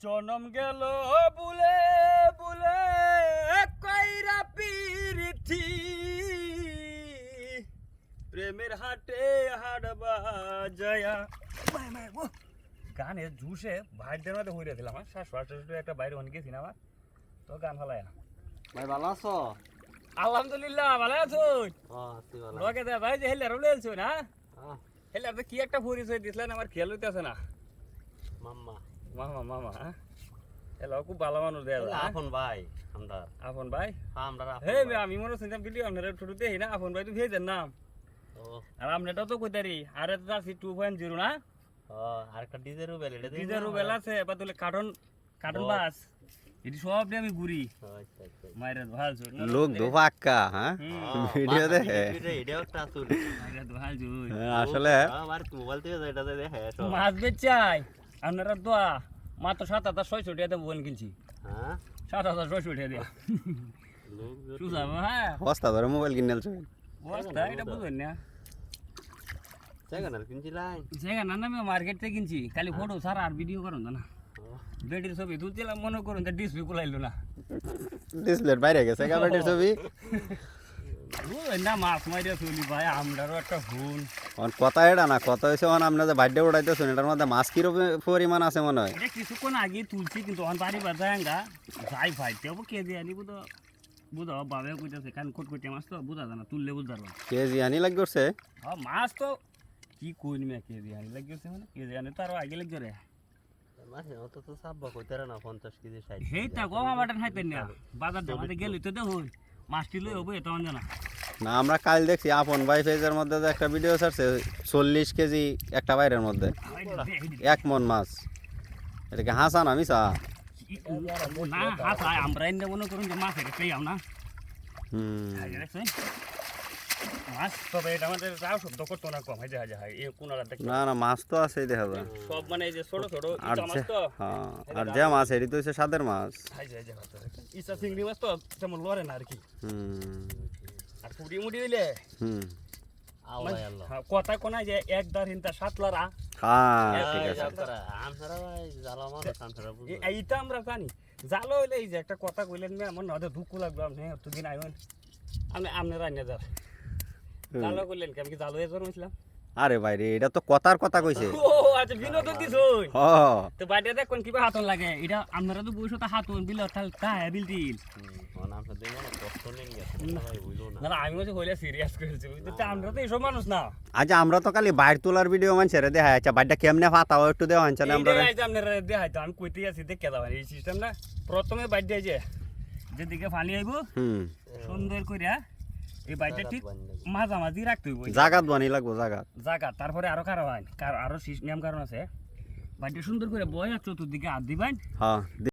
জনম গেল বুলে বুলে কইরা পিরিথি। প্রেমের হাটে হাড়বা জয়া গানের জুসে ভাইদের মধ্যে হইরে দিলাম আমার শাশু শাশু একটা বাইরে অনেক গেছি না আমার তো গান ফেলায় ভাই ভালো আছো? আলহামদুলিল্লাহ ভালো আছো? লোকে দে ভাই যে হেলে রলে আছো না? আহ, হেলে আপনি কি একটা পরিচয় দিছিলেন আমার খেয়াল হইতেছে না। মাম্মা। মামা মামা হ্যাঁ? এলো খুব ভালো মানুষ দেয় এলা আপন ভাই আমরা আপন ভাই? হ্যাঁ আমরা হে আমি মনে আপনারা ছোট না আপন ভাই তো ভেজেন নাম। ও। আর আপনারটা তো কইতারি আর এটা আছে টু পয়েন্ট জিরো না? ও আরেকটা ডিজে রুবেল এটা রুবেল আছে এবার তুলে কার্টন কার্টন। বাস। এটি সব আমি ঘুরি। আচ্ছা, আচ্ছা। মায়ের ভালো চোর লোক দোপাক্কা হ্যাঁ? ভিডিও দেখে? এটাও একটা আসল। মায়ের ভালো চোর হ্যাঁ, আসলে আমার মোবাইল থেকে দেখে সব। মাছ বেচাই আপনারা দোয়া মাত্র সাত হাজার ছয়শো টাকা দিয়ে মোবাইল কিনছি। হ্যাঁ? সাত হাজার ছয়শো টাকা যত- চুষাবো হ্যাঁ। বস্তা ধরে মোবাইল কিনে আলছো বস্তা এটা বুঝুন না। সেখানে কিনছিলাই? সেখানে না আমি মার্কেট থেকে কিনছি। খালি ফটো সারা আর ভিডিও করুন না। বেটির ছবি তুলছিলাম মনে করুন ডিসপ্লে কুলাইলো না। ডিসপ্লের বাইরে গেছে ছবি। না মাছ মারিয়া চলি ভাই আমরারও একটা ভুল। অন কথা এটা না কথা হয়েছে আপনার যে বার্থডে উড়াইতেছেন এটার মধ্যে মাছ কিরো পরিমাণ আছে মনে হয়? কিছুক্ষণ আগে তুলছি কিন্তু অন বাড়ি বাজাঙ্গা যাই ফাইতে হব কে দিয়ে আনি বুঝো বুঝো বাবে কইতেছে কারণ কোট মাছ তো বুঝা যায় না তুললে বুঝতে পারব কেজি আনি লাগ করছে? হ্যাঁ মাছ তো কি কই নিমে কে দিয়ে আনি লাগিয়েছে মানে কে দিয়ে আনি তো আরও আগে লাগছে রে মাসে অত তো না, 50 কেজি, 60 কেজি। সেইটা গো খাইতেন না। বাজার দামাতে গেলি তো দেখুন মাছটি লই হব এটা জানা না আমরা কাল দেখছি আপন ভাই পেজের মধ্যে যে একটা ভিডিও ছাড়ছে চল্লিশ কেজি একটা বাইরের মধ্যে। এক মন মাছ। এটাকে হাসা না মিশা না হয় আমরা এনে মনে করুন যে মাছ এটা না। হুম। মাছ তবে এটা আমাদের যাও শব্দ করতো না কম হাজার হাজার এই কোনারা দেখতে না না মাছ তো আছেই দেখা যায়। সব মানে এই যে ছোট ছোট আর মাছ তো? হ্যাঁ আর যে মাছ এটি তো হচ্ছে সাদের মাছ। চিংড়ি তো তেমন লড়ে না আর কি। হুম। হুম। আল্লাহ, আল্লাহ। হ্যাঁ, কথা কোনায় যে এক দার হিনতা সাত হ্যাঁ ঠিক আছে। আপনারা, আপনারা ভাই আপনারা। এইটা আমরা জানি। জালো হইলে এই যে একটা কথা কইলেন মে আমার নদে দুঃখ লাগল আপনি এতদিন আইবেন। আপনি আপনি রান্না যার জালো কইলেন কি আমি কি জালো এজন হইছিলাম? আরে ভাই রে এটা তো কথার কথা কইছে। ও আচ্ছা বিনোদন দিছুন হ। তো বাইরে দেখুন কিবা হাতন লাগে। এটা আপনারা তো বইছো তা হাতন বিল তাল তা বিল দিল মানে না। না। না তো আমরা তো এইসব মানুষ না। আজ আমরা তো খালি বাইর তোলার ভিডিও মানছে রে দেখা আচ্ছা বাইরটা কেমনে ফাতাও একটু দেওয়া আনছে আমরা রে। এইটাই যে আপনারা দেখাইতো আমি কইতে আছি দেখে দাও এই সিস্টেম না প্রথমে বাইর দিয়ে যে যেদিকে পানি আইব সুন্দর কইরা এই বাইরটা ঠিক মাঝামাঝি রাখতে হইব। জাগাত বানি লাগবো জাগাত। জায়গা তারপরে আরও কারও হয়। কারও আরও নিয়ম কারণ আছে। বাইরটা সুন্দর করে বয় চতুর্দিকে হাত দিবেন। হ্যাঁ